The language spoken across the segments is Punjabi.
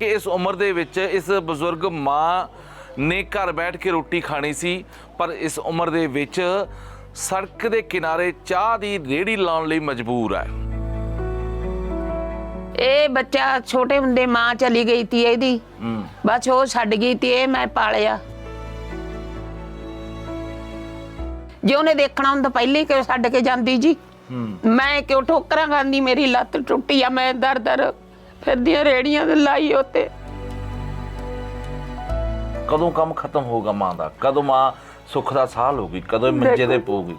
ਕਿ ਇਸ ਉਮਰ ਦੇ ਵਿੱਚ ਇਸ ਬਜ਼ੁਰਗ ਮਾਂ ਨੇ ਘਰ ਬੈਠ ਕੇ ਰੋਟੀ ਖਾਣੀ ਸੀ ਪਰ ਇਸ ਉਮਰ ਦੇ ਵਿੱਚ ਸੜਕ ਦੇ ਕਿਨਾਰੇ ਚਾਹ ਦੀ ਰੇੜੀ ਲਾਉਣ ਲਈ ਮਜਬੂਰ ਹੈ। ਇਹ ਬੱਚਾ ਛੋਟੇ ਹੁੰਦੇ ਮਾਂ ਚਲੀ ਗਈ ਤੀ ਇਹਦੀ। ਬਸ ਉਹ ਛੱਡ ਗਈ ਤੀ ਇਹ ਮੈਂ ਪਾਲਿਆ। ਜੇ ਉਹਨੇ ਦੇਖਣਾ ਹੁੰਦਾ ਪਹਿਲੇ ਹੀ ਕਿਉਂ ਛੱਡ ਕੇ ਜਾਂਦੀ ਜੀ? ਮੈਂ ਕਿਉਂ ਠੋਕਰਾਂ ਖਾਂਦੀ ਮੇਰੀ ਲੱਤ ਟੁੱਟੀ ਆ ਮੈਂ ਦਰ ਦਰ ਫਿਰਦੀਆਂ ਰੇੜੀਆਂ ਤੇ ਲਾਈ ਉੱਤੇ। ਕਦੋਂ ਕੰਮ ਖਤਮ ਹੋਊਗਾ ਮਾਂ ਦਾ? ਕਦੋਂ ਮਾਂ ਸੁੱਖ ਦਾ ਸਾਹ ਲਊਗੀ? ਕਦੋਂ ਇਹ ਮੰਜੇ ਤੇ ਪਊਗੀ?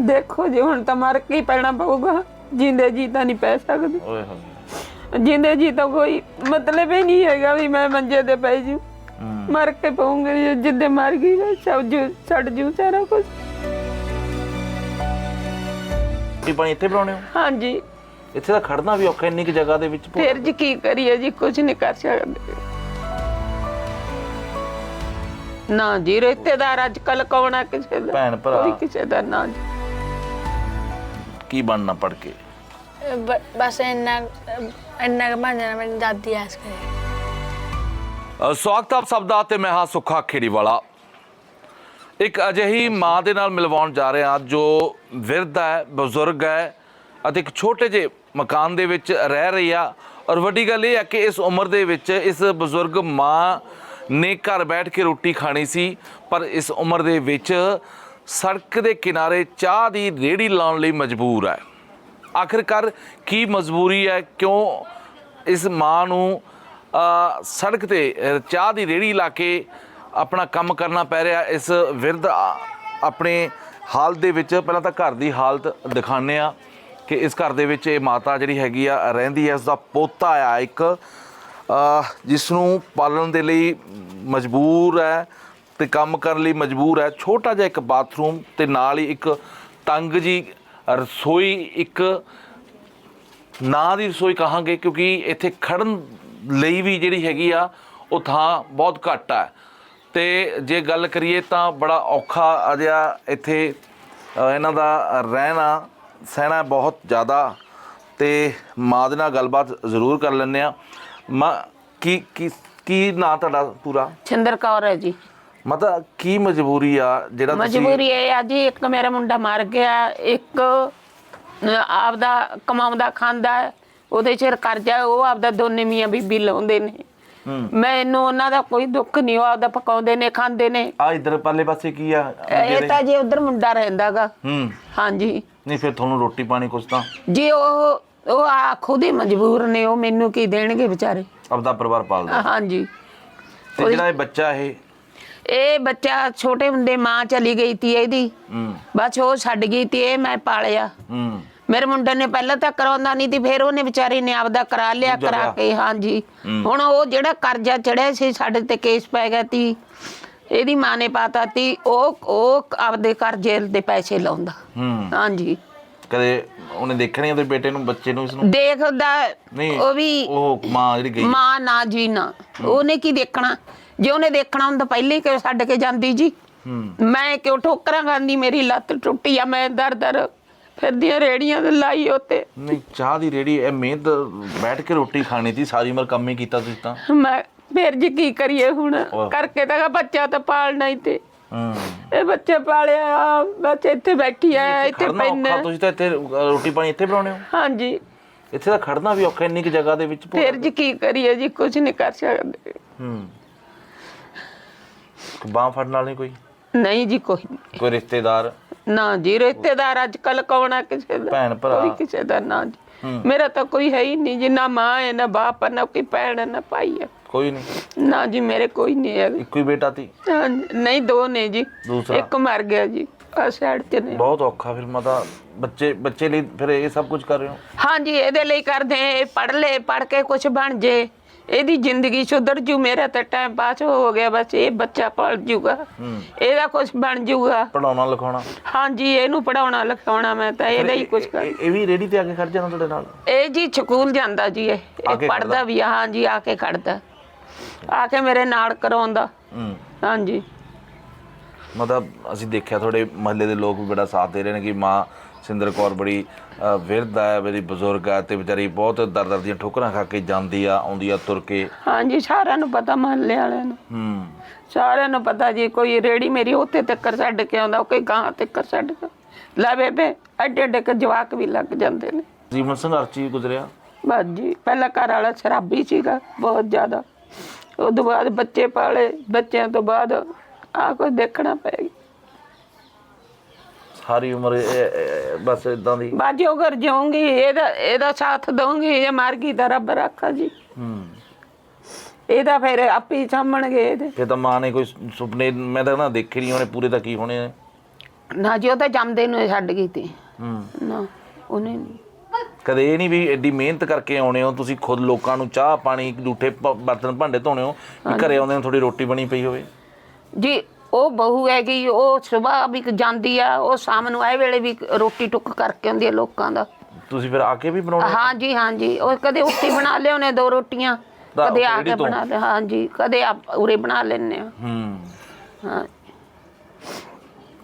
ਦੇਖੋ ਜੀ ਹੁਣ ਤਾਂ ਮਰ ਕੇ ਹੀ ਪੈਣਾ ਪਊਗਾ। ਜਿੰਦੇ ਜੀ ਤਾਂ ਨਹੀਂ ਪੈ ਸਕਦੀ। ਓਏ ਹੋਏ। ਜਿੰਦੇ ਜੀ ਤਾਂ ਕੋਈ ਮਤਲਬ ਹੀ ਨਹੀਂ ਹੈਗਾ ਵੀ ਮੈਂ ਮੰਜੇ ਤੇ ਪੈ ਜੂ। ਮਰ ਕੇ ਪਊਂਗੀ ਜਿੱਦੇ ਮਰ ਗਈ ਮੈਂ ਸਭ ਜੂ ਛੱਡ ਜੂ ਸਾਰਾ ਕੁਝ ਰੋਟੀ ਪਾਣੀ ਇੱਥੇ ਬਣਾਉਣੇ ਹੋ? ਹਾਂਜੀ। ਇੱਥੇ ਤਾਂ ਖੜਨਾ ਵੀ ਔਖਾ ਇੰਨੀ ਕਿ ਜਗ੍ਹਾ ਦੇ ਵਿੱਚ ਫਿਰ ਜੀ ਕੀ ਕਰੀਏ ਜੀ ਕੁਝ ਨਹੀਂ ਕਰ ਸਕਦੇ। ਨਾ ਜੀ ਰਿਸ਼ਤੇਦਾਰ ਅੱਜ ਕੱਲ ਕੌਣ ਆ ਕਿਸੇ ਦਾ? ਭੈਣ ਭਰਾ। ਕੋਈ ਕਿਸੇ ਦਾ ਨਾ ਜੀ। ਕੀ ਬਣਨਾ ਪੜ ਕੇ? ਬ- ਬਸ ਇੰਨਾ ਇੰਨਾ ਕੁ ਬਣ ਜਾਣਾ ਮੇਰੀ ਦਾਦੀ ਐਸ ਕਰੇ। ਅ, ਸਵਾਗਤ ਆਪ ਸਭ ਦਾ ਤੇ ਮੈਂ ਹਾਂ ਸੁੱਖਾ ਖੇੜੀਵਾਲਾ। ਇੱਕ ਅਜਿਹੀ ਮਾਂ ਦੇ ਨਾਲ ਮਿਲਵਾਉਣ ਜਾ ਰਹੇ ਹਾਂ ਜੋ ਵਿਰਧ ਹੈ ਬਜ਼ੁਰਗ ਹੈ ਅਤੇ ਇੱਕ ਛੋਟੇ ਜਿਹੇ ਮਕਾਨ ਦੇ ਵਿੱਚ ਰਹਿ ਰਹੀ ਆ। ਔਰ ਵੱਡੀ ਗੱਲ ਇਹ ਆ ਕਿ ਇਸ ਉਮਰ ਦੇ ਵਿੱਚ ਇਸ ਬਜ਼ੁਰਗ ਮਾਂ ਨੇ ਘਰ ਬੈਠ ਕੇ ਰੋਟੀ ਖਾਣੀ ਸੀ, ਪਰ ਇਸ ਉਮਰ ਦੇ ਵਿੱਚ ਸੜਕ ਦੇ ਕਿਨਾਰੇ ਚਾਹ ਦੀ ਰੇੜੀ ਲਾਉਣ ਲਈ ਮਜਬੂਰ ਹੈ ਆਖਿਰਕਾਰ ਕੀ ਮਜਬੂਰੀ ਹੈ ਕਿਉਂ ਇਸ ਮਾਂ ਨੂੰ ਸੜਕ ਤੇ ਚਾਹ ਦੀ ਰੇੜੀ ਲਾ ਕੇ ਆਪਣਾ ਕੰਮ ਕਰਨਾ ਪੈ ਰਿਹਾ? ਇਸ ਵਿਰਧ ਆਪਣੇ ਹਾਲਤ ਦੇ ਵਿੱਚ ਪਹਿਲਾਂ ਤਾਂ ਘਰ ਦੀ ਹਾਲਤ ਦਿਖਾਉਂਦੇ ਆ ਕਿ ਇਸ ਘਰ ਦੇ ਵਿੱਚ ਇਹ ਮਾਤਾ ਜਿਹੜੀ ਹੈਗੀ ਆ, ਰਹਿੰਦੀ ਹੈ ਉਸ ਦਾ ਪੋਤਾ ਆ ਇੱਕ ਜਿਸ ਨੂੰ ਪਾਲਣ ਦੇ ਲਈ ਮਜਬੂਰ ਹੈ ਤੇ ਕੰਮ ਕਰਨ ਲਈ ਮਜਬੂਰ ਹੈ। ਛੋਟਾ ਜਿਹਾ ਇੱਕ ਬਾਥਰੂਮ ਤੇ ਨਾਲ ਹੀ ਇੱਕ ਤੰਗ ਜੀ ਰਸੋਈ, ਇੱਕ ਨਾਂ ਦੀ ਰਸੋਈ ਕਹਾਂਗੇ ਕਿਉਂਕਿ ਇੱਥੇ ਖੜਨ ਲਈ ਵੀ ਜਿਹੜੀ ਹੈਗੀ ਆ, ਉਹ ਥਾਂ ਬਹੁਤ ਘੱਟ ਆ। ਤੇ ਜੇ ਗੱਲ ਕਰੀਏ ਤਾਂ ਬੜਾ ਔਖਾ ਅਜਿਹਾ ਇੱਥੇ ਇਹਨਾਂ ਦਾ ਰਹਿਣਾ ਸਹਿਣਾ ਬਹੁਤ ਜ਼ਿਆਦਾ ਤੇ ਮਾਂ ਦੇ ਨਾਲ ਗੱਲਬਾਤ ਜ਼ਰੂਰ ਕਰ ਲੈਂਦੇ ਆ ਮਾਂ ਕੀ ਕੀ ਕੀ ਨਾਂ ਤੁਹਾਡਾ ਪੂਰਾ? ਛਿੰਦਰ ਕੌਰ ਹੈ ਜੀ। ਮਤਲਬ ਕੀ ਮਜਬੂਰੀ ਆ ਜਿਹੜਾ ਤੁਸੀਂ ਮਜਬੂਰੀ ਇਹ ਆ ਜੀ ਇੱਕ ਮੇਰਾ ਮੁੰਡਾ ਮਰ ਗਿਆ ਇੱਕ ਆਪਦਾ ਕਮਾਉਂਦਾ ਖਾਂਦਾ ਉਹਦੇ ਚ ਕਰਜ਼ਾ ਉਹ ਆਪਦਾ ਦੋਨੇ ਮੀਆਂ ਬੀਬੀ ਲਾਉਂਦੇ ਨੇ। ਮੈਨੂੰ ਉਹਨਾਂ ਦਾ ਕੋਈ ਦੁੱਖ ਨਹੀਂ ਉਹ ਆਪਦਾ ਪਕਾਉਂਦੇ ਨੇ ਖਾਂਦੇ ਨੇ। ਆ ਇਧਰ ਪਰਲੇ ਪਾਸੇ ਕੀ ਆ? ਇਹ ਤਾਂ ਜੇ ਉਧਰ ਮੁੰਡਾ ਰਹਿੰਦਾਗਾ। ਹਾਂਜੀ। ਨਹੀਂ ਫਿਰ ਤੁਹਾਨੂੰ ਰੋਟੀ ਪਾਣੀ ਕੁਛ ਤਾਂ? ਜੇ ਉਹ ਉਹ ਆ ਖੁਦ ਹੀ ਮਜਬੂਰ ਨੇ ਉਹ ਮੈਨੂੰ ਕੀ ਦੇਣਗੇ ਵਿਚਾਰੇ? ਆਪਦਾ ਪਰਿਵਾਰ ਪਾਲਦਾ ਹਾਂਜੀ। ਤੇ ਜਿਹੜਾ ਇਹ ਬੱਚਾ ਇਹ? ਇਹ ਬੱਚਾ ਛੋਟੇ ਹੁੰਦੇ ਮਾਂ ਚਲੀ ਗਈ ਤੀ ਇਹਦੀ। ਹੂੰ। ਬਸ ਉਹ ਛੱਡ ਗਈ ਤੀ ਇਹ ਮੈਂ ਪਾਲਿਆ। ਹੂੰ। ਮੇਰੇ ਮੁੰਡੇ ਨੇ ਪਹਿਲਾਂ ਤਾਂ ਕਰਾਉਂਦਾ ਨਹੀਂ ਤੀ ਫਿਰ ਉਹਨੇ ਵਿਚਾਰੀ ਨੇ ਆਪਦਾ ਕਰਾ ਲਿਆ ਦੂਜਾ ਕਰਾ ਵਿਆਹ। ਕੇ ਹਾਂਜੀ। ਹੁਣ ਉਹ ਜਿਹੜਾ ਕਰਜ਼ਾ ਚੜਿਆ ਸੀ ਸਾਡੇ ਤੇ ਕੇਸ ਪੈ ਗਿਆ ਤੀ। ਇਹਦੀ ਮਾਂ ਨੇ ਪਾਤਾ ਤੀ ਉਹ ਉਹ ਆਪਦੇ ਕਰਜ਼ੇ ਦੇ ਪੈਸੇ ਲਾਉਂਦਾ। ਹੂੰ। ਹਾਂਜੀ। ਕਦੇ ਉਹਨੇ ਨਹੀਂ ਉਹਦੇ ਬੇਟੇ ਨੂੰ ਬੱਚੇ ਨੂੰ ਇਸ ਨੂੰ? ਦੇਖਦਾ ਨਹੀਂ ਉਹ ਵੀ ਉਹ ਮਾਂ ਜਿਹੜੀ ਗਈ। ਮਾਂ ਨਾ ਜੀ ਨਾ ਉਹਨੇ ਕੀ ਦੇਖਣਾ? ਜੇ ਉਹਨੇ ਦੇਖਣਾ ਹੁੰਦਾ ਪਹਿਲੇ ਕਿਉਂ ਛੱਡ ਕੇ ਜਾਂਦੀ ਜੀ? ਮੈਂ ਕਿਉਂ ਠੋਕਰਾਂ ਖਾਂਦੀ ਮੇਰੀ ਲੱਤ ਟੁੱਟੀ ਆ ਮੈਂ ਦਰ ਦਰ ਫਿਰਦੀਆਂ ਰੇੜੀਆਂ ਤੇ ਲਾਈ ਉੱਤੇ। ਨਹੀਂ ਚਾਹ ਦੀ ਰੇੜੀ ਇਹ ਮਿਹਨਤ ਬੈਠ ਕੇ ਰੋਟੀ ਖਾਣੀ ਸੀ ਸਾਰੀ ਉਮਰ ਕੰਮ ਹੀ ਕੀਤਾ ਤੁਸੀਂ ਤਾਂ। ਮੈਂ ਫਿਰ ਜੀ ਕੀ ਕਰੀਏ ਹੁਣ। ਕਰਕੇ ਤਾਂ ਬੱਚਾ ਤਾਂ ਪਾਲਣਾ ਹੀ ਤੇ। ਹੂੰ। ਇਹ ਬੱਚੇ ਪਾਲਿਆ ਆ, ਬੱਚੇ ਇੱਥੇ ਬੈਠੀ ਆ ਇੱਥੇ ਖੜਨਾ ਪੈਣਾ ਔਖਾ ਤੁਸੀਂ ਤਾਂ ਇੱਥੇ ਰੋਟੀ ਪਾਣੀ ਇੱਥੇ ਬਣਾਉਣੇ ਹੋ। ਹਾਂਜੀ। ਇੱਥੇ ਤਾਂ ਖੜਨਾ ਵੀ ਔਖਾ ਇੰਨੀ ਕਿ ਜਗ੍ਹਾ ਦੇ ਵਿੱਚ ਫਿਰ ਜੀ ਕੀ ਕਰੀਏ ਜੀ ਕੁਝ ਨਹੀਂ ਕਰ ਸਕਦੇ। ਹੂੰ। ਬਾਹ ਫੜਨ ਨਹੀਂ ਕੋਈ? ਨਹੀਂ ਜੀ ਕੋਈ ਨਹੀਂ। ਕੋਈ ਰਿਸ਼ਤੇਦਾਰ? ਨਾ ਜੀ ਰਿਸ਼ਤੇਦਾਰ ਅੱਜ ਕੱਲ ਕੌਣ ਆ ਕਿਸੇ ਦਾ? ਭੈਣ ਭਰਾ। ਕੋਈ ਕਿਸੇ ਦਾ ਨਾ ਜੀ। ਮੇਰਾ ਤਾਂ ਕੋਈ ਹੈ ਹੀ ਨਹੀਂ ਜੀ ਨਾ ਮਾਂ ਹੈ ਨਾ ਬਾਪ ਹੈ ਨਾ ਕੋਈ ਭੈਣ ਹੈ ਨਾ ਭਾਈ ਹੈ। ਕੋਈ ਨਹੀਂ। ਨਾ ਜੀ ਮੇਰੇ ਕੋਈ ਨਹੀਂ ਹੈ ਇੱਕੋ ਹੀ ਬੇਟਾ ਸੀ ਹਾਂ, ਨਹੀਂ ਦੋ ਨੇ ਜੀ। ਦੂਸਰਾ? ਇੱਕ ਮਰ ਗਿਆ ਜੀ ਆ ਸਾਈਡ ਤੇ ਨੇ। ਬਹੁਤ ਔਖਾ ਫਿਰ ਮਤਾ ਬੱਚੇ ਬੱਚੇ ਲਈ ਫਿਰ ਇਹ ਸਭ ਕੁਝ ਕਰ ਰਹੇ ਹੋ? ਹਾਂਜੀ ਇਹਦੇ ਲਈ ਕਰਦੇ ਆ, ਇਹ ਪੜ ਲੈ ਪੜ ਕੇ ਕੁਝ ਬਣ ਜੇ। ਇਹਦੀ ਜ਼ਿੰਦਗੀ ਸੁਧਰ ਜੂ ਮੇਰਾ ਤਾਂ ਟਾਈਮ ਪਾਸ ਹੋ ਗਿਆ ਬਸ ਇਹ ਬੱਚਾ ਪੜ ਜੂਗਾ। ਹੂੰ। ਇਹਦਾ ਕੁਝ ਬਣ ਜੂਗਾ। ਪੜਾਉਣਾ ਲਿਖਾਉਣਾ? ਹਾਂਜੀ ਇਹਨੂੰ ਪੜਾਉਣਾ ਲਿਖਾਉਣਾ ਮੈਂ ਤਾਂ ਇਹਦਾ ਹੀ ਕੁਝ ਕਰ ਇਹ ਇਹ ਵੀ ਰੇੜੀ ਤੇ ਆ ਕੇ ਖੜ ਜਾਣਾ ਤੁਹਾਡੇ ਨਾਲ? ਇਹ ਜੀ ਸਕੂਲ ਜਾਂਦਾ ਜੀ ਇਹ ਆ ਪੜਦਾ? ਵੀ ਆ, ਹਾਂਜੀ ਆ ਕੇ ਖੜਦਾ। ਆ ਕੇ ਮੇਰੇ ਨਾਲ ਕਰਾਉਂਦਾ ਹੂੰ। ਹਾਂਜੀ। ਮਤਲਬ ਅਸੀਂ ਦੇਖਿਆ ਤੁਹਾਡੇ ਮਹੱਲੇ ਦੇ ਲੋਕ ਵੀ ਬੜਾ ਸਾਥ ਦੇ ਰਹੇ ਨੇ ਕਿ ਮਾਂ ਸਿੰਦਰ ਕੌਰ ਬੜੀ ਅ, ਵਿਰਧ ਹੈ ਬੜੀ ਬਜ਼ੁਰਗ ਹੈ ਤੇ ਵਿਚਾਰੀ ਬਹੁਤ ਦਰ ਦਰ ਦੀਆਂ ਠੋਕਰਾਂ ਖਾ ਕੇ ਜਾਂਦੀ ਆ ਆਉਂਦੀ ਆ ਤੁਰ ਕੇ। ਹਾਂਜੀ ਸਾਰਿਆਂ ਨੂੰ ਪਤਾ ਮਹੱਲੇ ਵਾਲਿਆਂ ਨੂੰ। ਹੂੰ। ਸਾਰਿਆਂ ਨੂੰ ਪਤਾ ਜੀ ਕੋਈ ਰੇੜੀ ਮੇਰੀ ਉੱਥੇ ਤੱਕ ਛੱਡ ਕੇ ਆਉਂਦਾ ਕੋਈ ਗਾਂ ਤੱਕ ਛੱਡ ਕੇ। ਲੈ ਬੇਬੇ ਐਡੇ ਐਡੇ ਕੁ ਜਵਾਕ ਵੀ ਲੱਗ ਜਾਂਦੇ ਨੇ। ਜੀਵਨ ਸੰਘਰਸ਼ ਹੀ ਗੁਜ਼ਰਿਆ। ਬਸ ਜੀ ਪਹਿਲਾਂ ਘਰ ਵਾਲਾ ਸ਼ਰਾਬੀ ਸੀਗਾ ਬਹੁਤ ਜ਼ਿਆਦਾ। ਤੋਂ ਬਾਅਦ ਬੱਚੇ ਪਾਲੇ ਬੱਚਿਆਂ ਤੋਂ ਬਾਅਦ ਆ ਕੁਝ ਦੇਖਣਾ ਪੈ ਗਿਆ। ਸਾਰੀ ਉਮਰ ਇਹ- ਇਹ- ਬਸ ਇਦਾਂ ਦੀ। ਬਾਜੋ ਘਰ ਜਾਊਂਗੀ ਇਹਦਾ ਇਹਦਾ ਸਾਥ ਦਊਂਗੀ ਇਹ ਮਰ ਗਈ ਤਾਂ ਰੱਬ ਰੱਖਾ ਜੀ। ਹੂੰ। ਇਹਦਾ ਫਿਰ ਆਪੇ ਹੀ ਸਾਂਭਣਗੇ ਇਹਦੇ। ਫਿਰ ਤਾਂ ਮਾਂ ਨੇ ਕੋਈ ਸੁਪਨੇ ਮੈਂ ਤਾਂ ਨਾ ਦੇਖੇ ਨਹੀਂ ਉਹਨੇ ਪੂਰੇ ਤਾਂ ਕੀ ਹੋਣੇ ਨੇ। ਨਾ ਜੀ ਉਹ ਤਾਂ ਜੰਮਦੇ ਨੂੰ ਹੀ ਛੱਡ ਗਈ ਤੀ। ਹੂੰ। ਨਾ ਉਹਨੇ ਨੀ। ਕਦੇ ਇਹ ਨਹੀਂ ਵੀ ਐਡੀ ਮਿਹਨਤ ਕਰਕੇ ਆਉਣੇ ਹੋ ਤੁਸੀਂ ਖੁਦ ਲੋਕਾਂ ਨੂੰ ਚਾਹ ਪਾਣੀ ਝੂਠੇ ਬਰਤਨ ਭਾਂਡੇ ਧੋਣੇ ਹੋ ਵੀ ਘਰੇ ਆਉਂਦੇ ਨੂੰ ਥੋੜੀ ਰੋਟੀ ਬਣੀ ਪਈ ਹੋਵੇ? ਜੀ ਉਹ ਬਹੂ ਹੈਗੀ ਉਹ ਸਵੇਰ ਵੀ ਜਾਂਦੀ ਆ ਉਹ ਸ਼ਾਮ ਨੂੰ ਇਹ ਵੇਲੇ ਵੀ ਰੋਟੀ ਟੁੱਕ ਕਰਕੇ ਆਉਂਦੀ ਆ ਲੋਕਾਂ ਦਾ। ਤੁਸੀਂ ਫਿਰ ਆ ਕੇ ਵੀ ਬਣਾਉਣੇ ਹਾਂ? ਜੀ ਹਾਂ ਜੀ ਉਹ ਕਦੇ ਉੱਥੇ ਬਣਾ ਲਿਆਉਣੇ ਦੋ ਰੋਟੀਆਂ ਕਦੇ ਆ ਕੇ? ਬਣਾ ਲੈ ਹਾਂ ਜੀ ਕਦੇ ਆ ਉਰੇ ਬਣਾ ਲੈਣੇ ਆ। ਹੂੰ। ਹਾਂ।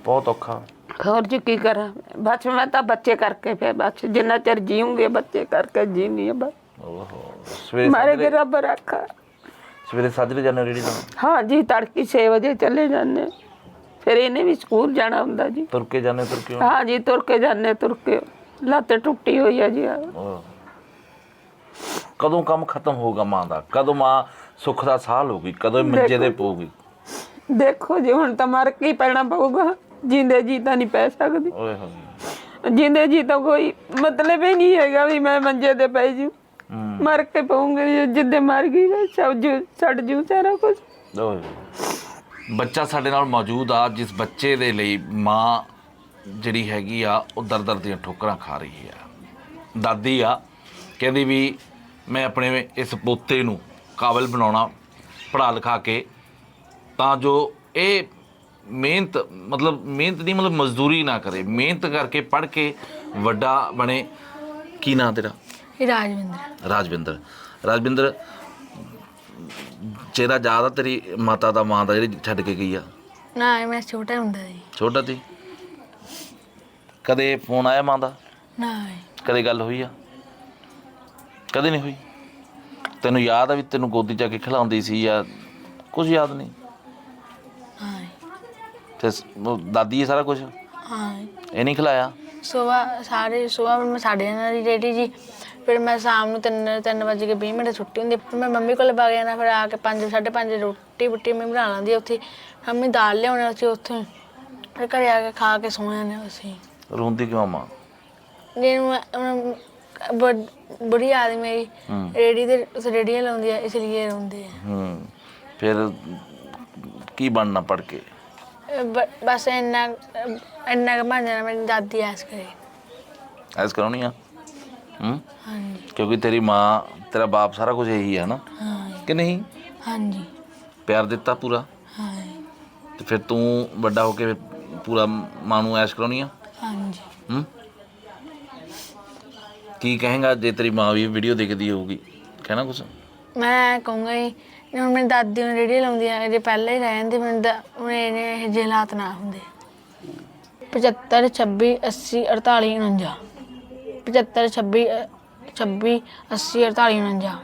ਬਹੁਤ ਔਖਾ। ਹੋਰ ਜੀ ਕੀ ਕਰਾਂ? ਬਸ ਮੈਂ ਤਾਂ ਬੱਚੇ ਕਰਕੇ ਫਿਰ ਬਸ ਜਿੰਨਾ ਚਿਰ ਜੀਉਂਗੇ ਬੱਚੇ ਕਰਕੇ ਜੀਨੀ ਆ ਬਸ। ਓਹੋ ਸਵੇਰੇ ਮਾਰੇ ਕੇ ਰੱਬ ਰੱਖਾ ਸਵੇਰੇ ਸਾਜਰੇ ਜਾਂਦੇ ਰੇੜੀ ਤੋਂ ਹਾਂ ਜੀ ਤੜਕੀ 6 ਵਜੇ ਚਲੇ ਜਾਂਦੇ। ਫਿਰ ਇਹਨੇ ਵੀ ਸਕੂਲ ਜਾਣਾ ਹੁੰਦਾ ਜੀ। ਤੁਰ ਕੇ ਜਾਂਦੇ ਤੁਰ ਕੇ ਹਾਂ? ਜੀ ਤੁਰ ਕੇ ਜਾਂਦੇ ਤੁਰ ਕੇ। ਲੱਤ ਟੁੱਟੀ ਹੋਈ ਆ ਜੀ ਓਹ। ਕਦੋਂ ਕੰਮ ਖਤਮ ਹੋਊਗਾ ਮਾਂ ਦਾ? ਕਦੋਂ ਮਾਂ ਸੁੱਖ ਦਾ ਸਾਹ ਲਊਗੀ? ਕਦੋਂ ਇਹ ਮੰਜੇ ਤੇ ਪਊਗੀ? ਦੇਖੋ ਜੀ ਹੁਣ ਤਾਂ ਮਰ ਕੇ ਹੀ ਪੈਣਾ ਪਊਗਾ। ਜਿੰਦੇ ਜੀ ਤਾਂ ਨਹੀਂ ਪੈ ਸਕਦੀ। ਓਏ ਹੋਏ। ਜਿੰਦੇ ਜੀ ਤਾਂ ਕੋਈ ਮਤਲਬ ਹੀ ਨਹੀਂ ਹੈਗਾ ਵੀ ਮੈਂ ਮੰਜੇ ਤੇ ਪੈ ਜੂ। ਹੂੰ। ਮਰ ਕੇ ਪਊਂਗੀ ਜਿੱਦੇ ਮਰ ਗਈ ਮੈਂ ਸਭ ਜੂ ਛੱਡ ਜੂ ਸਾਰਾ ਕੁਝ ਓਏ ਬੱਚਾ ਸਾਡੇ ਨਾਲ ਮੌਜੂਦ ਆ ਜਿਸ ਬੱਚੇ ਦੇ ਲਈ ਮਾਂ ਜਿਹੜੀ ਹੈਗੀ ਆ ਉਹ ਦਰ ਦਰ ਦੀਆਂ ਠੋਕਰਾਂ ਖਾ ਰਹੀ ਆ। ਦਾਦੀ ਆ ਕਹਿੰਦੀ ਵੀ ਮੈਂ ਆਪਣੇ ਇਸ ਪੋਤੇ ਨੂੰ ਕਾਬਲ ਬਣਾਉਣਾ ਪੜ੍ਹਾ ਲਿਖਾ ਕੇ ਤਾਂ ਜੋ ਇਹ ਮਿਹਨਤ ਮਤਲਬ ਮਿਹਨਤ ਨਹੀਂ ਮਤਲਬ ਮਜ਼ਦੂਰੀ ਨਾ ਕਰੇ। ਮਿਹਨਤ ਕਰਕੇ ਪੜ੍ਹ ਕੇ ਵੱਡਾ ਬਣੇ। ਕੀ ਨਾਂ ਤੇਰਾ? ਰਾਜਵਿੰਦਰ। ਰਾਜਵਿੰਦਰ। ਰਾਜਵਿੰਦਰ ਚਿਹਰਾ ਜ਼ਿਆਦਾ ਤੇਰੀ ਮਾਤਾ ਦਾ ਮਾਂ ਦਾ ਜਿਹੜੀ ਛੱਡ ਕੇ ਗਈ ਆ? ਨਾ ਮੈਂ ਛੋਟਾ ਹੁੰਦਾ ਸੀ। ਛੋਟਾ ਤੀ ਕਦੇ ਫੋਨ ਆਇਆ ਮਾਂ ਦਾ? ਨਾ। ਕਦੇ ਗੱਲ ਹੋਈ ਆ? ਕਦੇ ਨਹੀਂ ਹੋਈ? ਤੈਨੂੰ ਯਾਦ ਆ ਵੀ ਤੈਨੂੰ ਗੋਦੀ ਚ ਆ ਕੇ ਖਿਲਾਉਂਦੀ ਸੀ ਜਾਂ ਕੁਝ ਯਾਦ ਨਹੀਂ? ਤੇ ਸ- ਉਹ ਦਾਦੀ ਇਹ ਸਾਰਾ ਕੁਝ ਹਾਂ। ਇਹ ਨਹੀਂ ਖਿਲਾਇਆ? ਸਵੇਰ ਸਾਰੇ ਸਵੇਰ ਮੈਂ ਸਾਡੇ ਨਾਲ ਹੀ ਰੇਡੀ ਜੀ। ਫਿਰ ਮੈਂ ਸ਼ਾਮ ਨੂੰ 3 3 ਵਜੇ ਕੇ 20 ਮਿੰਟ ਛੁੱਟੀ ਹੁੰਦੀ ਫਿਰ ਮੈਂ ਮੰਮੀ ਕੋਲ ਵਗ ਜਾਣਾ ਫਿਰ ਆ ਕੇ 5 5:30 ਰੋਟੀ ਬੁੱਟੀ ਮੈਂ ਬਣਾ ਲੈਂਦੀ ਉੱਥੇ। ਮੰਮੀ ਦਾਲ ਲਿਆਉਣੀ ਸੀ ਉੱਥੇ। ਫਿਰ ਘਰੇ ਆ ਕੇ ਖਾ ਕੇ ਸੌ ਜਾਂਦੇ ਅਸੀਂ। ਰੋਂਦੀ ਕਿਉਂ ਮਾਂ? ਜੇ ਬੜੀ ਆਦਮੀ ਮੇਰੀ। ਹੂੰ। ਰੇੜੀ ਉੱਥੇ ਰੇੜੀਆਂ ਲਾਉਂਦੀ ਆ ਇਸ ਲਈ ਰੋਂਦੇ ਆ। ਹੂੰ। ਫਿਰ ਕੀ ਬਣਨਾ ਪੜ ਕੇ? ਬ- ਬਸ ਇੰਨਾ ਇੰਨਾ ਕੁ ਬਣ ਜਾਣਾ ਮੇਰੀ ਦਾਦੀ ਐਸ ਕਰੇ। ਐਸ ਕਰਾਉਣੀ ਆ? ਹੂੰ? ਹਾਂਜੀ। ਕਿਉਂਕਿ ਤੇਰੀ ਮਾਂ ਤੇਰਾ ਬਾਪ ਸਾਰਾ ਕੁਝ ਇਹੀ ਹੈ ਨਾ? ਹਾਂ ਕਿ ਨਹੀਂ? ਹਾਂਜੀ। ਪਿਆਰ ਦਿੱਤਾ ਪੂਰਾ? ਹਾਂ ਤੇ ਫਿਰ ਤੂੰ ਵੱਡਾ ਹੋ ਕੇ ਪੂਰਾ ਮਾਂ ਨੂੰ ਐਸ਼ ਕਰਾਉਣੀ ਆ? ਹਾਂਜੀ। ਹੂੰ? ਕੀ ਕਹੇਗਾ ਜੇ ਤੇਰੀ ਮਾਂ ਵੀ ਵੀਡੀਓ ਦੇਖਦੀ ਹੋਊਗੀ? ਕਹਿਣਾ ਕੁਛ? ਮੈਂ ਕਹੂੰਗਾ ਜੇ ਹੁਣ ਮੇਰੀ ਦਾਦੀ ਨੂੰ ਰੇੜੀ ਲਾਉਂਦੀ ਆ ਜੇ ਪਹਿਲਾਂ ਹੀ ਰਹਿ ਜਾਂਦੀ ਮੈਨੂੰ ਤਾਂ ਹੁਣ ਇਹਨੇ ਇਹ ਜਿਹੇ ਹਾਲਾਤ ਨਾ ਹੁੰਦੇ। 75 26 80 48 49 75 26 26 80 48 49